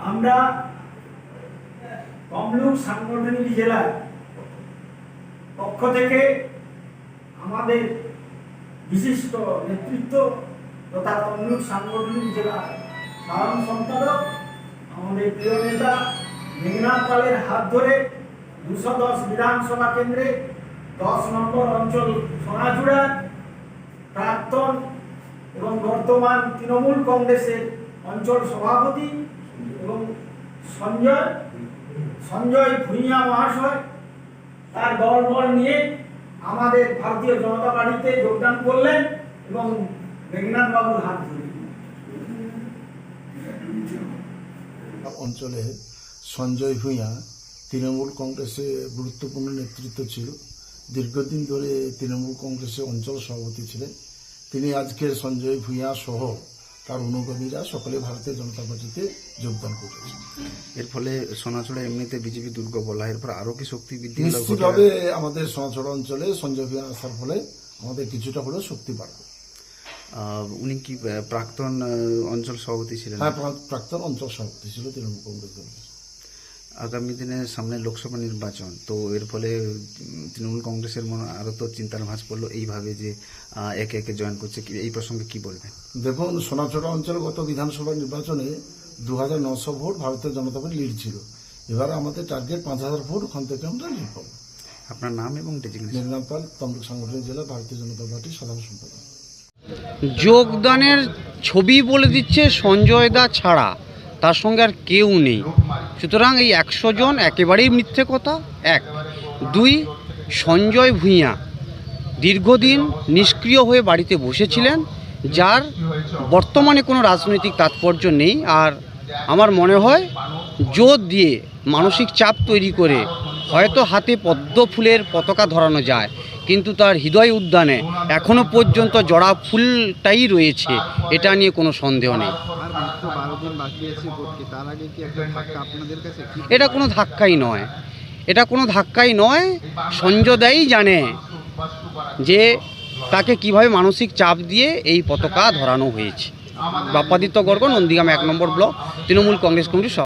আমরা তমলুক সাংগঠনিক জেলার পক্ষ থেকে আমাদের বিশিষ্ট নেতৃত্ব তথা তমলুক সাংগঠনিক জেলার সাধারণ সম্পাদক, আমাদের প্রিয় নেতা মেঘনাথ পালের হাত ধরে দুশো দশ বিধানসভা কেন্দ্রে দশ নম্বর অঞ্চল সোনাচূড়ার প্রাক্তন এবং বর্তমান তৃণমূল কংগ্রেসের অঞ্চল সভাপতি এবং সঞ্জয় সঞ্জয় ভূঁইয়া মহাশয়, তার দল বল নিয়ে আমাদের ভারতীয় জনতা পার্টিতে যোগদান করলেন এবং মেঘনাথ বাবুর হাত ধরে। অঞ্চলে সঞ্জয় ভূঁইয়া তৃণমূল কংগ্রেসে গুরুত্বপূর্ণ নেতৃত্ব ছিল। দীর্ঘদিন ধরে তৃণমূল কংগ্রেসের অঞ্চল সভাপতি ছিলেন। তিনি আজকে সঞ্জয় ভূঁইয়া সহ তার অনুগামীরা সকলে ভারতীয় জনতা পার্টিতে যোগদান করেছেন। এর ফলে সোনাচূড়া এমনিতে বিজেপি দুর্গ বলা এরপর আরও কি শক্তি বৃদ্ধি নিশ্চিতভাবে আমাদের সোনাছড়া অঞ্চলে সঞ্জয় ভূঁইয়া আসার ফলে আমাদের কিছুটা হলেও শক্তি বাড়বে। আহ, উনি কি প্রাক্তন অঞ্চল সভাপতি ছিলেন? হ্যাঁ প্রাক্তন অঞ্চল সভাপতি ছিল তৃণমূল কংগ্রেস দলের। আগামী দিনে সামনে লোকসভা নির্বাচন তো এর ফলে তৃণমূল কংগ্রেসের মনে আরও তো চিন্তার ভাঁজ পড়ল এইভাবে যে একে একে জয়েন করছে। এই প্রসঙ্গে কি বলবেন? দেখুন সোনাচড়া অঞ্চলে গত বিধানসভা নির্বাচনে দু হাজার নশো ভোট ভারতীয় জনতা পার্টি লিড ছিল। এবার আমাদের টার্গেট পাঁচ হাজার ভোট ওখান থেকে আমরা লিড পাবো। আপনার নাম এবং ডেজিগনেশন পাল তমলুক সাংগঠনিক জেলা ভারতীয় জনতা পার্টির সাধারণ সম্পাদক। যোগদানের ছবি বলে দিচ্ছে সঞ্জয় দা ছাড়া তার সঙ্গে আর কেউ নেই। সুতরাং এই একশো জন একেবারেই মিথ্যে কথা। এক। দুই, সঞ্জয় ভূঁইয়া দীর্ঘদিন নিষ্ক্রিয় হয়ে বাড়িতে বসেছিলেন, যার বর্তমানে কোনো রাজনৈতিক তাৎপর্য নেই। আর আমার মনে হয়, জোর দিয়ে মানসিক চাপ তৈরি করে হয়তো হাতে পদ্ম ফুলের পতাকা ধরানো যায়, কিন্তু তার হৃদয় উদ্যানে এখনও পর্যন্ত জড়া ফুলটাই রয়েছে, এটা নিয়ে কোনো সন্দেহ নেই। এটা কোনো ধাক্কাই নয়। এটা কোনো ধাক্কাই নয় সঞ্জয়দাই জানে যে তাকে কীভাবে মানসিক চাপ দিয়ে এই পতাকা ধরানো হয়েছে। বাপ্পাদিত্য গর্গ, নন্দীগ্রাম এক নম্বর ব্লক, তৃণমূল কংগ্রেস কমিটির